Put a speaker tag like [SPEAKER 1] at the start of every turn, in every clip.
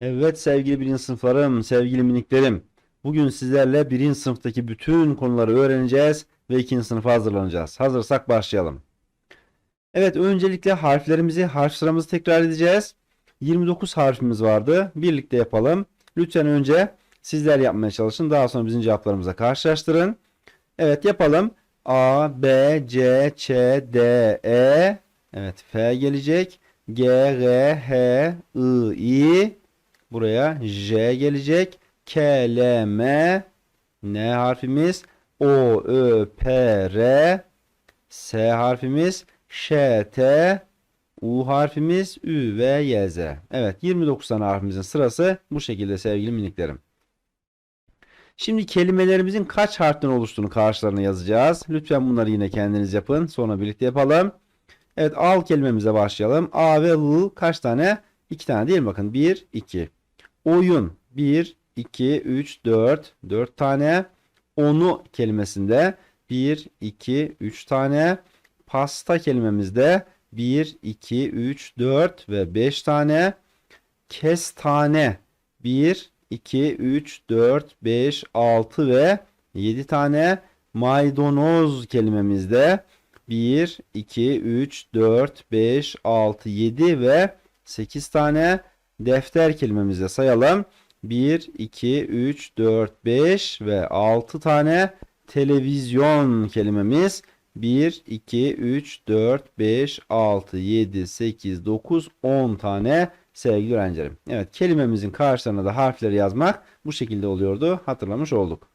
[SPEAKER 1] Evet sevgili birinci sınıflarım, sevgili miniklerim. Bugün sizlerle birinci sınıftaki bütün konuları öğreneceğiz ve ikinci sınıfa hazırlanacağız. Hazırsak başlayalım. Evet öncelikle harflerimizi, harf sıramızı tekrar edeceğiz. 29 harfimiz vardı. Birlikte yapalım. Lütfen önce sizler yapmaya çalışın. Daha sonra bizim cevaplarımıza karşılaştırın. Evet yapalım. A, B, C, Ç, D, E. Evet F gelecek. G, R, H, I, I. Buraya J gelecek. K, L, M. N harfimiz. O, Ö, P, R. S harfimiz. Ş, T. U harfimiz. Ü, V, Y, Z. Evet 29 tane harfimizin sırası bu şekilde sevgili miniklerim. Şimdi kelimelerimizin kaç harften oluştuğunu karşılarına yazacağız. Lütfen bunları yine kendiniz yapın. Sonra birlikte yapalım. Evet al kelimemize başlayalım. A ve L kaç tane? 2 tane değil mi? Bakın 1, 2. Oyun 1, 2, 3, 4. 4 tane. Onu kelimesinde 1, 2, 3 tane. Pasta kelimemizde 1, 2, 3, 4 ve 5 tane. Kestane 1, 2, 3, 4, 5, 6 ve 7 tane. Maydanoz kelimemizde 1, 2, 3, 4, 5, 6, 7 ve 8 tane defter kelimemizde sayalım. 1, 2, 3, 4, 5 ve 6 tane televizyon kelimemiz. 1, 2, 3, 4, 5, 6, 7, 8, 9, 10 tane sevgili öğrencilerim. Evet kelimemizin karşılarına da harfleri yazmak bu şekilde oluyordu. Hatırlamış olduk.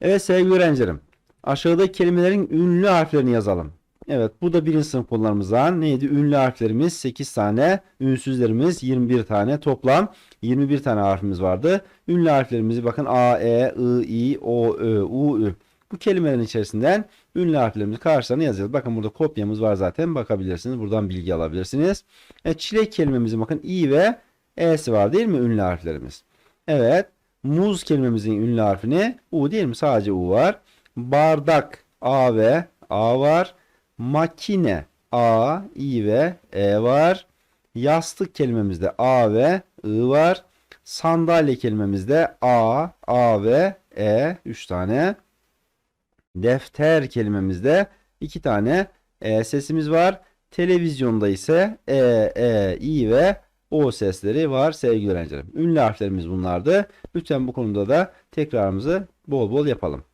[SPEAKER 1] Evet sevgili öğrencilerim. Aşağıdaki kelimelerin ünlü harflerini yazalım. Evet bu da birinci sınıf konularımızdan. Neydi? Ünlü harflerimiz 8 tane. Ünsüzlerimiz 21 tane. Toplam 21 tane harfimiz vardı. Ünlü harflerimizi bakın A, E, I, I, O, Ö, U, Ü. Bu kelimelerin içerisinden ünlü harflerimizi karşılarına yazıyoruz. Bakın burada kopyamız var zaten. Bakabilirsiniz. Buradan bilgi alabilirsiniz. Evet, çilek kelimemizin bakın İ ve E'si var değil mi? Ünlü harflerimiz. Evet. Muz kelimemizin ünlü harfini U değil mi? Sadece U var. Bardak A ve A var. Makine A, İ ve E var. Yastık kelimemizde A ve I var. Sandalye kelimemizde A, A ve E 3 tane. Defter kelimemizde 2 tane E sesimiz var. Televizyonda ise E, E, İ ve O sesleri var sevgili öğrencilerim. Ünlü harflerimiz bunlardı. Lütfen bu konuda da tekrarımızı bol bol yapalım.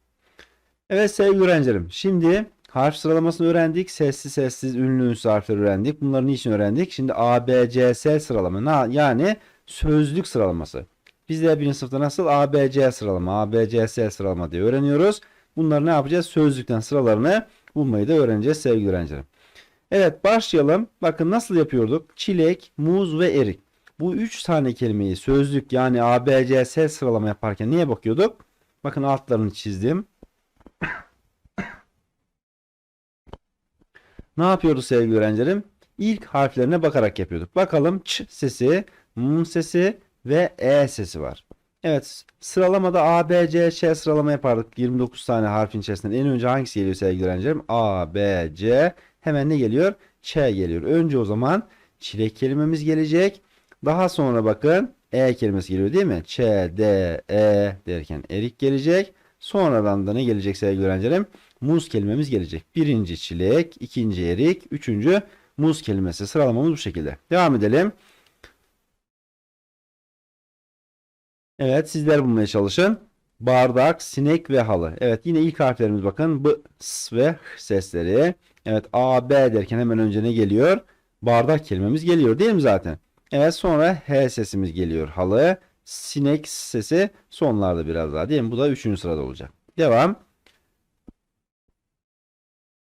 [SPEAKER 1] Evet sevgili öğrencilerim. Şimdi harf sıralamasını öğrendik. Sessiz sessiz ünlü ünsüz harfleri öğrendik. Bunları niçin öğrendik? Şimdi A, B, C, S sıralama. Yani sözlük sıralaması. Biz de birinci sınıfta nasıl A, B, C sıralama, A, B, C, S sıralama diye öğreniyoruz. Bunları ne yapacağız? Sözlükten sıralarını bulmayı da öğreneceğiz sevgili öğrencilerim. Evet başlayalım. Bakın nasıl yapıyorduk? Çilek, muz ve erik. Bu üç tane kelimeyi sözlük yani A, B, C, S sıralama yaparken niye bakıyorduk? Bakın altlarını çizdim. Ne yapıyoruz sevgili öğrencilerim? İlk harflerine bakarak yapıyorduk. Bakalım ç sesi, m sesi ve e sesi var. Evet sıralamada A, B, C, Ç sıralama yapardık. 29 tane harfin içerisinden en önce hangisi geliyor sevgili öğrencilerim? A, B, C. Hemen ne geliyor? Ç geliyor. Önce o zaman çilek kelimemiz gelecek. Daha sonra bakın E kelimesi geliyor değil mi? Ç, D, E derken erik gelecek. Sonradan da ne gelecek sevgili öğrencilerim? Muz kelimemiz gelecek. Birinci çilek, ikinci erik, üçüncü muz kelimesi. Sıralamamız bu şekilde. Devam edelim. Evet sizler bulmaya çalışın. Bardak, sinek ve halı. Evet yine ilk harflerimiz bakın. B, S ve H sesleri. Evet A, B derken hemen önce ne geliyor? Bardak kelimemiz geliyor değil mi zaten? Evet sonra H sesimiz geliyor. Halı, sinek sesi sonlarda biraz daha değil mi? Bu da üçüncü sırada olacak. Devam.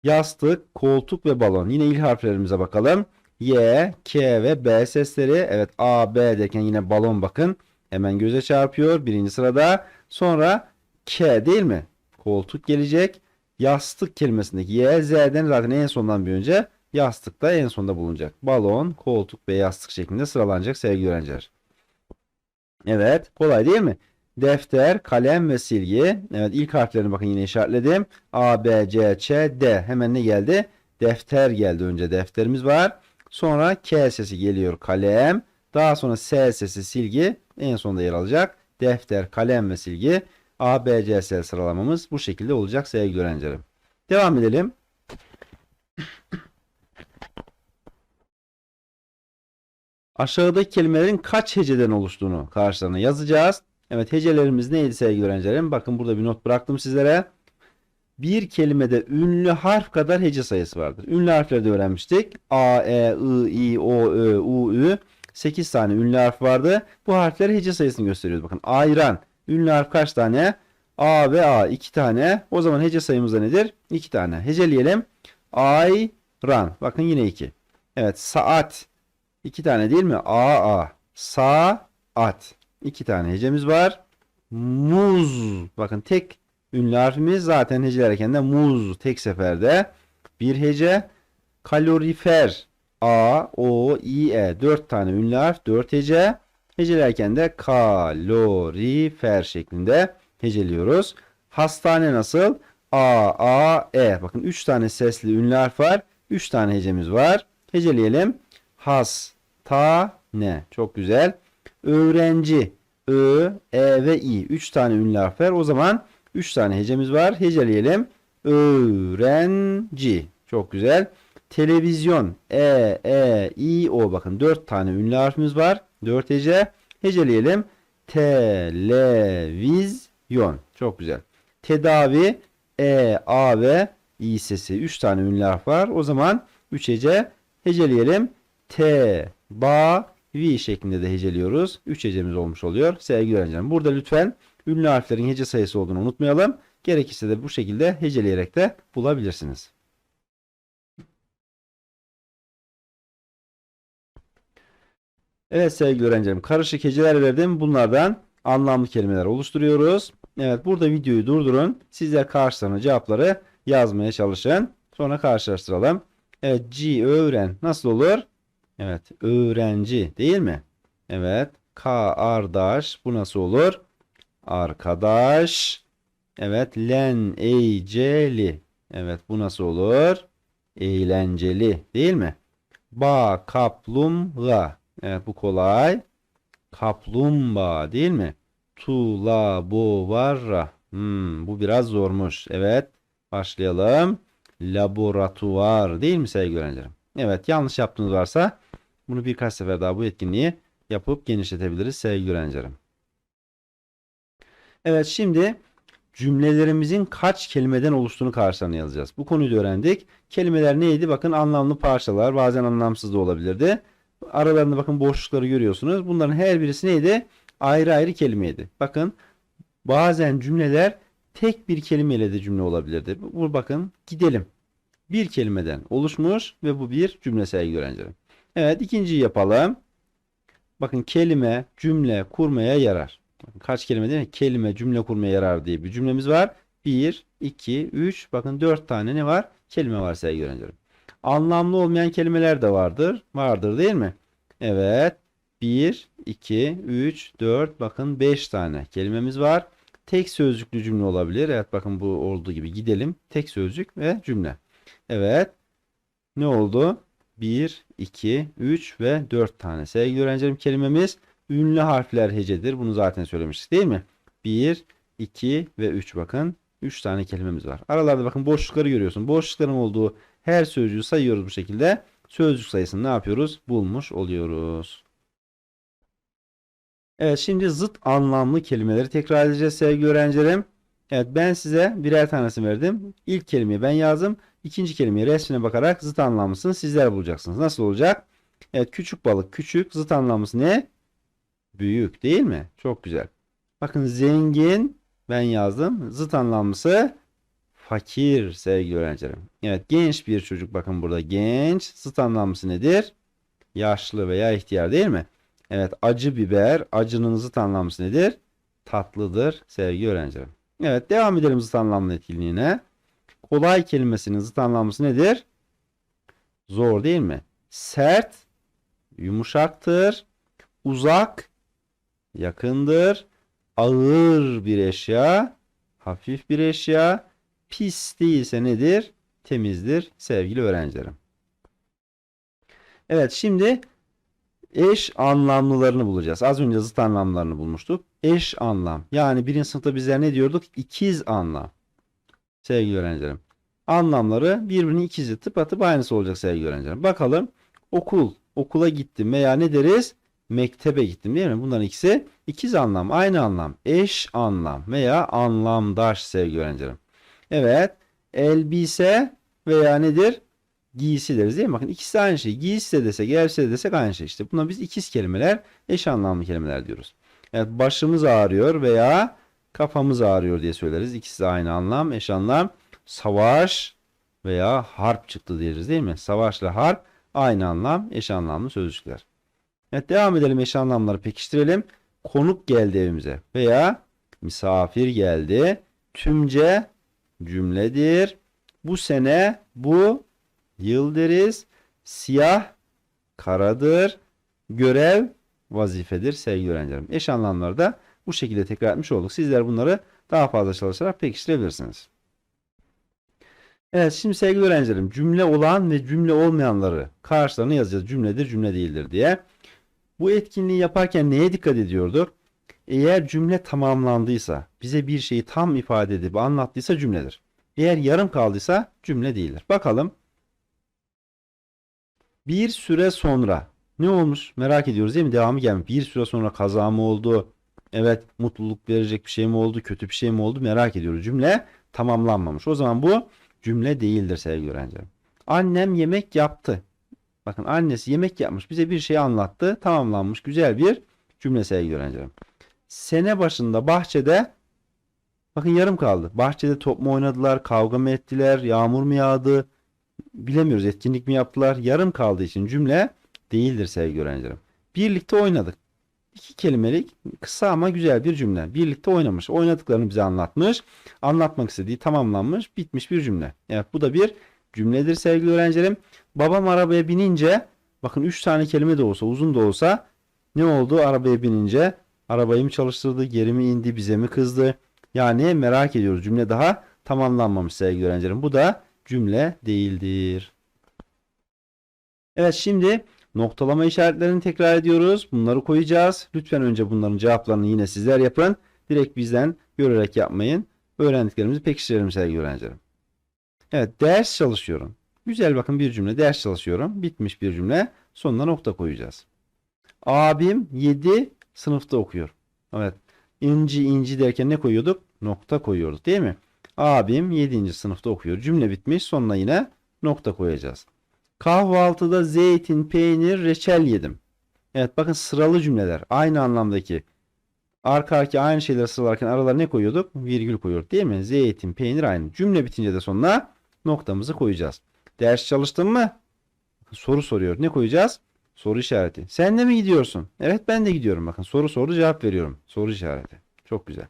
[SPEAKER 1] Yastık, koltuk ve balon. Yine ilk harflerimize bakalım. Y, K ve B sesleri. Evet A, B derken yine balon bakın. Hemen göze çarpıyor. Birinci sırada. Sonra K değil mi? Koltuk gelecek. Yastık kelimesindeki Y, Z'den zaten en sondan bir önce yastık da en sonda bulunacak. Balon, koltuk ve yastık şeklinde sıralanacak sevgili öğrenciler. Evet kolay değil mi? Defter, kalem ve silgi. Evet ilk harflerini bakın yine işaretledim. A, B, C, Ç, D. Hemen ne geldi? defter geldi önce defterimiz var. Sonra K sesi geliyor kalem. Daha sonra S sesi silgi en sonda yer alacak. Defter, kalem ve silgi A, B, C, S sıralamamız bu şekilde olacak sevgili öğrencilerim. Devam edelim. Aşağıdaki kelimelerin kaç heceden oluştuğunu karşılarına yazacağız. Evet hecelerimiz neydi sevgili öğrencilerim? Bakın burada bir not bıraktım sizlere. Bir kelimede ünlü harf kadar hece sayısı vardır. Ünlü harfleri de öğrenmiştik. A, E, I, I, O, Ö, U, Ü. 8 tane ünlü harf vardı. Bu harfleri hece sayısını gösteriyoruz. Bakın ayran. Ünlü harf kaç tane? A ve A 2 tane. O zaman hece sayımız da nedir? 2 tane. Heceleyelim. Ayran. Bakın yine 2. Evet saat. 2 tane değil mi? A, A. Saat. 2 tane hecemiz var. Muz. Bakın tek ünlü harfimiz zaten hecelerken de muz tek seferde. Bir hece. Kalorifer. A, O, I, E. 4 tane ünlü harf. 4 hece. Hecelerken de kalorifer şeklinde heceliyoruz. Hastane nasıl? A, A, E. Bakın 3 tane sesli ünlü harf var. 3 tane hecemiz var. Heceleyelim. Has, ta, ne. Çok güzel. Öğrenci. Ö, E ve İ. 3 tane ünlü harf var. O zaman 3 tane hecemiz var. Heceleyelim. Öğrenci. Çok güzel. Televizyon. E, E, İ, O. Bakın 4 tane ünlü harfimiz var. 4 hece. Heceleyelim. Televizyon. Çok güzel. Tedavi. E, A ve İ sesi. 3 tane ünlü harf var. O zaman 3 hece. Heceleyelim. T, ba, vi şeklinde de heceliyoruz. 3 hecemiz olmuş oluyor. Sevgili öğrencilerim. Burada lütfen ünlü harflerin hece sayısı olduğunu unutmayalım. Gerekirse de bu şekilde heceleyerek de bulabilirsiniz. Evet sevgili öğrencilerim karışık heceler verdim. Bunlardan anlamlı kelimeler oluşturuyoruz. Evet burada videoyu durdurun. Sizler karşılarına cevapları yazmaya çalışın. Sonra karşılaştıralım. Evet G öğren nasıl olur? Evet öğrenci değil mi? Evet kardeş bu nasıl olur? Arkadaş. Evet len eğceli. Evet bu nasıl olur? Eğlenceli değil mi? Ba kaplumbağa. Evet bu kolay. Kaplumbağa değil mi? Tula bo varra. Hmm, bu biraz zormuş. Evet başlayalım. Laboratuvar değil mi sevgili öğrencilerim? Evet yanlış yaptığınız varsa bunu birkaç sefer daha bu etkinliği yapıp genişletebiliriz sevgili öğrencilerim. Evet şimdi cümlelerimizin kaç kelimeden oluştuğunu karşılarına yazacağız. Bu konuyu da öğrendik. Kelimeler neydi? Bakın anlamlı parçalar bazen anlamsız da olabilirdi. Aralarında bakın boşlukları görüyorsunuz. Bunların her birisi neydi? Ayrı ayrı kelimeydi. Bakın bazen cümleler tek bir kelimeyle de cümle olabilirdi. Bu bakın gidelim. Bir kelimeden oluşmuş ve bu bir cümle sevgili öğrencilerim. Evet ikinciyi yapalım. Bakın kelime cümle kurmaya yarar. Kaç kelime değil mi? Kelime cümle kurmaya yarar diye bir cümlemiz var. 1, 2, 3 bakın 4 tane ne var? Kelime var sevgili öğrencilerim. Anlamlı olmayan kelimeler de vardır. Vardır değil mi? Evet. 1, 2, 3, 4 bakın 5 tane kelimemiz var. Tek sözcüklü cümle olabilir. Evet bakın bu olduğu gibi gidelim. Tek sözcük ve cümle. Evet. Ne oldu? 1, 2, 3 ve 4 tane. Sevgili öğrencilerim kelimemiz ünlü harfler hecedir. Bunu zaten söylemiştik değil mi? 1, 2 ve 3 bakın. 3 tane kelimemiz var. Aralarda bakın boşlukları görüyorsun. Boşlukların olduğu her sözcüğü sayıyoruz bu şekilde. Sözcük sayısını ne yapıyoruz? Bulmuş oluyoruz. Evet şimdi zıt anlamlı kelimeleri tekrar edeceğiz sevgili öğrencilerim. Evet ben size birer tanesini verdim. İlk kelimeyi ben yazdım. İkinci kelimeyi resmine bakarak zıt anlamlısını sizler bulacaksınız. Nasıl olacak? Evet küçük balık küçük zıt anlamlısı ne? Büyük değil mi? Çok güzel. Bakın zengin ben yazdım. Zıt anlamlısı fakir sevgili öğrencilerim. Evet genç bir çocuk bakın burada genç. Zıt anlamlısı nedir? Yaşlı veya ihtiyar değil mi? Evet acı biber acının zıt anlamlısı nedir? Tatlıdır sevgili öğrencilerim. Evet devam edelim zıt anlamlı etkinliğine. Kolay kelimesinin zıt anlamlısı nedir? Zor değil mi? Sert, yumuşaktır, uzak, yakındır, ağır bir eşya, hafif bir eşya, pis değilse nedir? temizdir sevgili öğrencilerim. Evet şimdi eş anlamlılarını bulacağız. Az önce zıt anlamlarını bulmuştuk. Eş anlam. Yani birinci sınıfta bizler ne diyorduk? İkiz anlam. Sevgili öğrencilerim. Anlamları birbirinin ikizi tıpatıp aynısı olacak sevgili öğrencilerim. Bakalım okul, okula gittim veya ne deriz? Mektebe gittim değil mi? Bunların ikisi ikiz anlam, aynı anlam, eş anlam veya anlamdaş sevgili öğrencilerim. Evet, elbise veya nedir? Giysi deriz değil mi? Bakın ikisi aynı şey. Giysi de desek, elbise de desek aynı şey. İşte buna biz ikiz kelimeler, eş anlamlı kelimeler diyoruz. Evet, başımız ağrıyor veya kafamız ağrıyor diye söyleriz. İkisi de aynı anlam, eş anlam. Savaş veya harp çıktı deriz değil mi? Savaşla harp aynı anlam, eş anlamlı sözcükler. Evet devam edelim eş anlamları pekiştirelim. Konuk geldi evimize veya misafir geldi. Tümce cümledir. Bu sene bu yıl deriz. Siyah karadır. Görev vazifedir sevgili öğrencilerim. Eş anlamları da bu şekilde tekrar etmiş olduk. Sizler bunları daha fazla çalışarak pekiştirebilirsiniz. Evet şimdi sevgili öğrencilerim cümle olan ve cümle olmayanları karşılarına yazacağız. Cümledir cümle değildir diye. Bu etkinliği yaparken neye dikkat ediyorduk? Eğer cümle tamamlandıysa, bize bir şeyi tam ifade edip anlattıysa cümledir. Eğer yarım kaldıysa cümle değildir. Bakalım. Bir süre sonra ne olmuş? Merak ediyoruz değil mi? Devamı gelmiş. Bir süre sonra kaza mı oldu? Evet, mutluluk verecek bir şey mi oldu? Kötü bir şey mi oldu? Merak ediyoruz. Cümle tamamlanmamış. O zaman bu cümle değildir sevgili öğrencilerim. Annem yemek yaptı. Bakın annesi yemek yapmış. Bize bir şey anlattı. Tamamlanmış. Güzel bir cümle sevgili öğrencilerim. Sene başında bahçede bakın yarım kaldı. Bahçede top mu oynadılar? Kavga mı ettiler? Yağmur mu yağdı? Bilemiyoruz. Etkinlik mi yaptılar? Yarım kaldığı için cümle değildir sevgili öğrencilerim. Birlikte oynadık. İki kelimelik kısa ama güzel bir cümle. Birlikte oynamış. Oynadıklarını bize anlatmış. Anlatmak istediği tamamlanmış. Bitmiş bir cümle. Evet bu da bir cümledir sevgili öğrencilerim. Babam arabaya binince bakın 3 tane kelime de olsa uzun da olsa ne oldu arabaya binince? Arabayı mı çalıştırdı? Geri mi indi? Bize mi kızdı? Yani merak ediyoruz. Cümle daha tamamlanmamış sevgili öğrencilerim. Bu da cümle değildir. Evet şimdi noktalama işaretlerini tekrar ediyoruz. Bunları koyacağız. Lütfen önce bunların cevaplarını yine sizler yapın. Direkt bizden görerek yapmayın. Öğrendiklerimizi pekiştirelim sevgili öğrencilerim. Evet ders çalışıyorum. Güzel bakın bir cümle ders çalışıyorum. Bitmiş bir cümle. Sonuna nokta koyacağız. Abim 7 sınıfta okuyor. Evet. İnci inci derken ne koyuyorduk? Nokta koyuyorduk değil mi? Abim 7. sınıfta okuyor. Cümle bitmiş. Sonuna yine nokta koyacağız. Kahvaltıda zeytin, peynir, reçel yedim. Evet bakın sıralı cümleler. Aynı anlamdaki. Arka arkaya aynı şeyleri sıralarken aralarına ne koyuyorduk? Virgül koyuyorduk değil mi? Zeytin, peynir aynı. Cümle bitince de sonuna noktamızı koyacağız. Ders çalıştın mı? Soru soruyor. Ne koyacağız? Soru işareti. Sen de mi gidiyorsun? Evet ben de gidiyorum. Bakın soru sordu cevap veriyorum. Soru işareti. Çok güzel.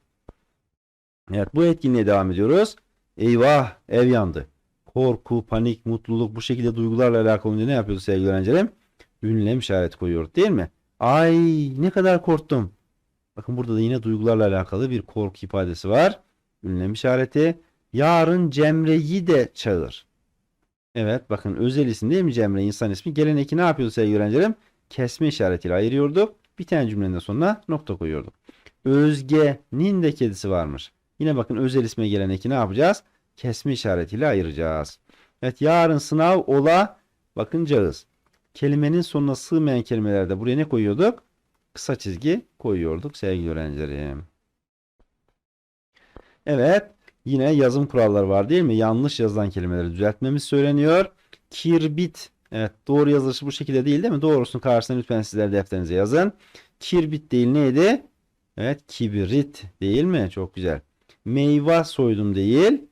[SPEAKER 1] Evet bu etkinliğe devam ediyoruz. Eyvah ev yandı. Korku, panik, mutluluk bu şekilde duygularla alakalı ne yapıyoruz sevgili öğrencilerim? Ünlem işareti koyuyoruz değil mi? Ay ne kadar korktum. Bakın burada da yine duygularla alakalı bir korku ifadesi var. Ünlem işareti. Yarın Cemre'yi de çağır. Evet bakın özel isim değil mi Cemre insan ismi. Gelen eki ne yapıyordu sevgili öğrencilerim? Kesme işaretiyle ayırıyorduk. Bir tane cümlenin sonuna nokta koyuyorduk. Özge'nin de kedisi varmış. Yine bakın özel isme gelen eki ne yapacağız? Kesme işaretiyle ayıracağız. Evet yarın sınav ola bakıncağız. Kelimenin sonuna sığmayan kelimelerde buraya ne koyuyorduk? Kısa çizgi koyuyorduk sevgili öğrencilerim. Evet Yine yazım kuralları var değil mi? Yanlış yazılan kelimeleri düzeltmemiz söyleniyor. Kirbit. Evet doğru yazılışı bu şekilde değil değil mi? Doğrusunu karşısına lütfen sizler defterinize yazın. Kirbit değil neydi? Evet kibrit değil mi? Çok güzel. Meyve soydum değil.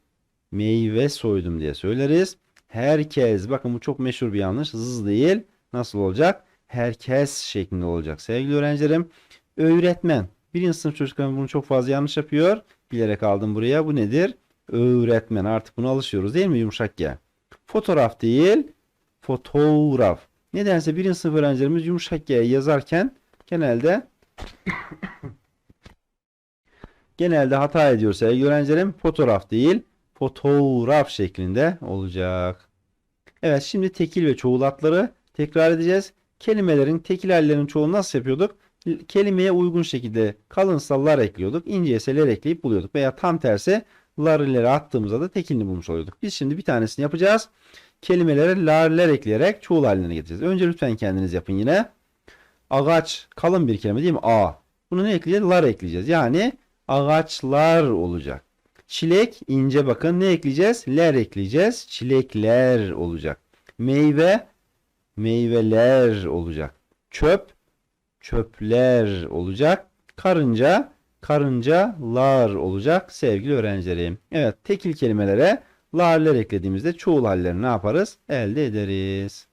[SPEAKER 1] Meyve soydum diye söyleriz. Herkes. Bakın bu çok meşhur bir yanlış. Zız değil. Nasıl olacak? Herkes şeklinde olacak. Sevgili öğrencilerim. Öğretmen. Birinci sınıf çocuklarım bunu çok fazla yanlış yapıyor. Bilerek aldım buraya. Bu nedir? Öğretmen. Artık bunu alışıyoruz değil mi? Yumuşak ya. Fotoğraf değil. Fotoğraf. Nedense birinci sınıf öğrencilerimiz yumuşak ya yazarken genelde genelde hata ediyor sevgili öğrencilerim. Fotoğraf değil. Fotoğraf şeklinde olacak. Evet şimdi tekil ve çoğul adları tekrar edeceğiz. Kelimelerin tekil hallerinin çoğunu nasıl yapıyorduk? Kelimeye uygun şekilde kalınsallar ekliyorduk. ince eseler ekleyip buluyorduk. Veya tam tersi lar ileri attığımızda da tekilini bulmuş oluyorduk. Biz şimdi bir tanesini yapacağız. Kelimelere larler ekleyerek çoğul haline getireceğiz. Önce lütfen kendiniz yapın yine. Ağaç kalın bir kelime değil mi? A. Bunu ne ekleyeceğiz? Lar ekleyeceğiz. Yani ağaçlar olacak. Çilek ince bakın ne ekleyeceğiz? Ler ekleyeceğiz. Çilekler olacak. Meyve meyveler olacak. Çöp çöpler olacak. Karınca karıncalar olacak sevgili öğrencilerim. Evet tekil kelimelere larler eklediğimizde çoğul hallerini ne yaparız? Elde ederiz.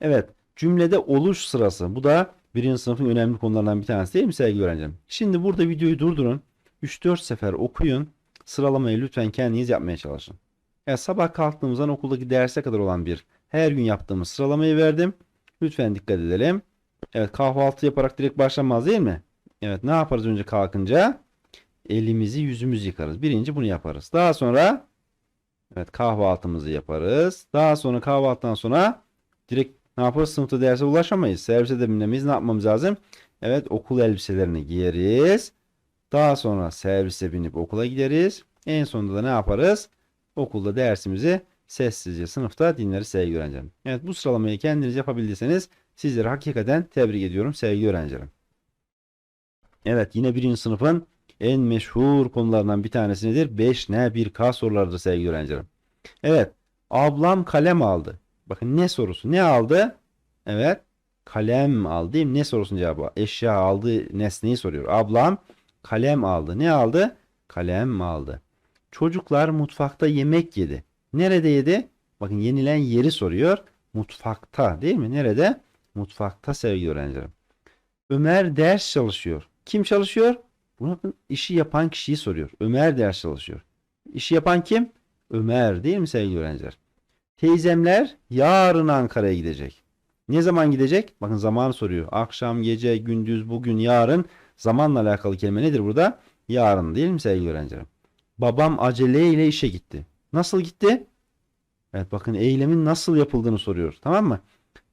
[SPEAKER 1] Evet cümlede oluş sırası. Bu da birinci sınıfın önemli konularından bir tanesi değil mi sevgili öğrencilerim? Şimdi burada videoyu durdurun. 3-4 sefer okuyun. Sıralamayı lütfen kendiniz yapmaya çalışın. Evet, sabah kalktığımızdan okuldaki derse kadar olan bir her gün yaptığımız sıralamayı verdim. Lütfen dikkat edelim. Evet kahvaltı yaparak direkt başlamaz değil mi? Evet ne yaparız önce kalkınca? Elimizi yüzümüzü yıkarız. Birinci bunu yaparız. Daha sonra evet kahvaltımızı yaparız. Daha sonra kahvaltıdan sonra direkt ne yaparız? Sınıfta derse ulaşamayız. Servise de binmeyiz. Ne yapmamız lazım? Evet okul elbiselerini giyeriz. Daha sonra servise binip okula gideriz. En sonunda da ne yaparız? Okulda dersimizi sessizce sınıfta dinleriz sevgili öğrencilerim. Evet bu sıralamayı kendiniz yapabildiyseniz sizleri hakikaten tebrik ediyorum sevgili öğrencilerim. Evet yine birinci sınıfın en meşhur konularından bir tanesi nedir? 5N 1K sorularıdır sevgili öğrencilerim. Evet ablam kalem aldı. Bakın ne sorusu? Ne aldı? Evet kalem aldı değil mi? Ne sorusunun cevabı? Eşya aldı nesneyi soruyor. Ablam kalem aldı. Ne aldı? Kalem aldı. Çocuklar mutfakta yemek yedi. Nerede yedi? Bakın yenilen yeri soruyor. Mutfakta değil mi? Nerede? Mutfakta sevgili öğrencilerim. Ömer ders çalışıyor. Kim çalışıyor? Bunu işi yapan kişiyi soruyor. Ömer ders çalışıyor. İşi yapan kim? Ömer değil mi sevgili öğrenciler? Teyzemler yarın Ankara'ya gidecek. Ne zaman gidecek? Bakın zamanı soruyor. Akşam, gece, gündüz, bugün, yarın. Zamanla alakalı kelime nedir burada? Yarın değil mi sevgili öğrencilerim? Babam aceleyle işe gitti. Nasıl gitti? Evet bakın eylemin nasıl yapıldığını soruyor. Tamam mı?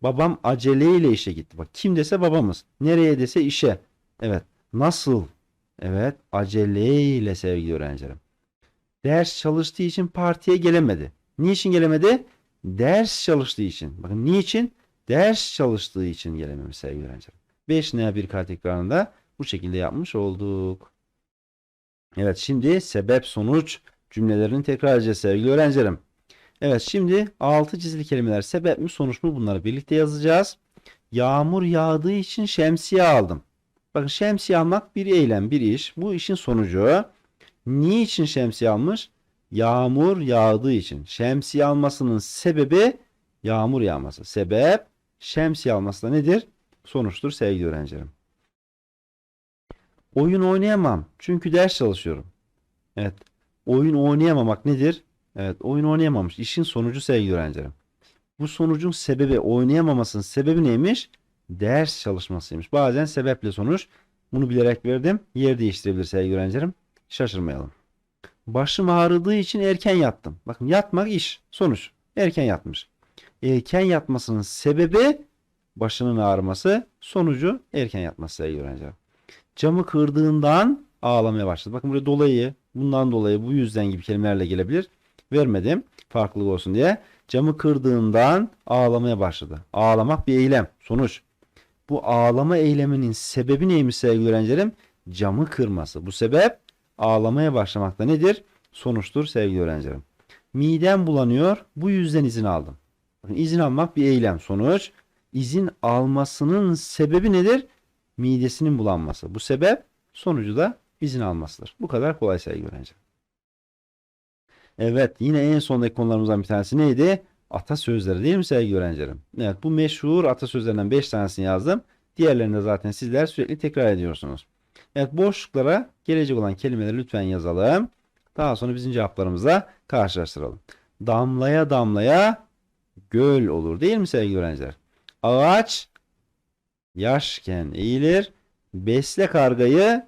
[SPEAKER 1] Babam aceleyle işe gitti. Bak kim dese babamız. Nereye dese işe. Evet. Nasıl? Evet. Aceleyle sevgili öğrencilerim. Ders çalıştığı için partiye gelemedi. Niçin gelemedi? Ders çalıştığı için. Bakın niçin? Ders çalıştığı için gelememiş sevgili öğrencilerim. 5 ne 1 k tekrarında bu şekilde yapmış olduk. Evet şimdi sebep sonuç cümlelerini tekrar edeceğiz sevgili öğrencilerim. Evet şimdi altı çizili kelimeler sebep mi sonuç mu bunları birlikte yazacağız. Yağmur yağdığı için şemsiye aldım. Bakın şemsiye almak bir eylem bir iş. Bu işin sonucu. Niçin şemsiye almış? Yağmur yağdığı için. Şemsiye almasının sebebi yağmur yağması. Sebep şemsiye alması da nedir? Sonuçtur sevgili öğrencilerim. Oyun oynayamam. Çünkü ders çalışıyorum. Evet. Oyun oynayamamak nedir? Evet. Oyun oynayamamış. İşin sonucu sevgili öğrencilerim. Bu sonucun sebebi oynayamamasının sebebi neymiş? Ders çalışmasıymış. Bazen sebeple sonuç. Bunu bilerek verdim. Yer değiştirebilir sevgili öğrencilerim. Şaşırmayalım. Başım ağrıdığı için erken yattım. Bakın yatmak iş. Sonuç. Erken yatmış. Erken yatmasının sebebi başının ağrıması. Sonucu erken yatması sevgili öğrencilerim. Camı kırdığından ağlamaya başladı. Bakın buraya dolayı, bundan dolayı, bu yüzden gibi kelimelerle gelebilir. Vermedim farklılık olsun diye. Camı kırdığından ağlamaya başladı. Ağlamak bir eylem. Sonuç. Bu ağlama eyleminin sebebi neymiş sevgili öğrencilerim? Camı kırması. Bu sebep ağlamaya başlamakta nedir? Sonuçtur sevgili öğrencilerim. Midem bulanıyor. Bu yüzden izin aldım. Bakın izin almak bir eylem. Sonuç. İzin almasının sebebi nedir? Midesinin bulanması. Bu sebep sonucu da izin almasıdır. Bu kadar kolay sevgili öğrencilerim. Evet yine en sondaki konularımızdan bir tanesi neydi? Atasözleri değil mi sevgili öğrencilerim? Evet bu meşhur atasözlerinden 5 tanesini yazdım. Diğerlerini de zaten sizler sürekli tekrar ediyorsunuz. Evet boşluklara gelecek olan kelimeleri lütfen yazalım. Daha sonra bizim cevaplarımızla karşılaştıralım. Damlaya damlaya göl olur değil mi sevgili öğrenciler? Ağaç yaşken eğilir. Besle kargayı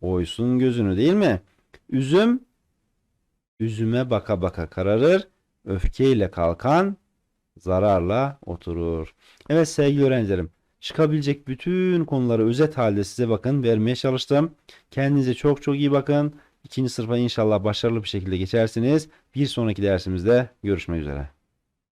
[SPEAKER 1] oysun gözünü değil mi? Üzüm Üzüme baka baka kararır. Öfkeyle kalkan zararla oturur. Evet sevgili öğrencilerim. Çıkabilecek bütün konuları özet halde size bakın vermeye çalıştım. Kendinize çok çok iyi bakın. İkinci sınıfa inşallah başarılı bir şekilde geçersiniz. Bir sonraki dersimizde görüşmek üzere.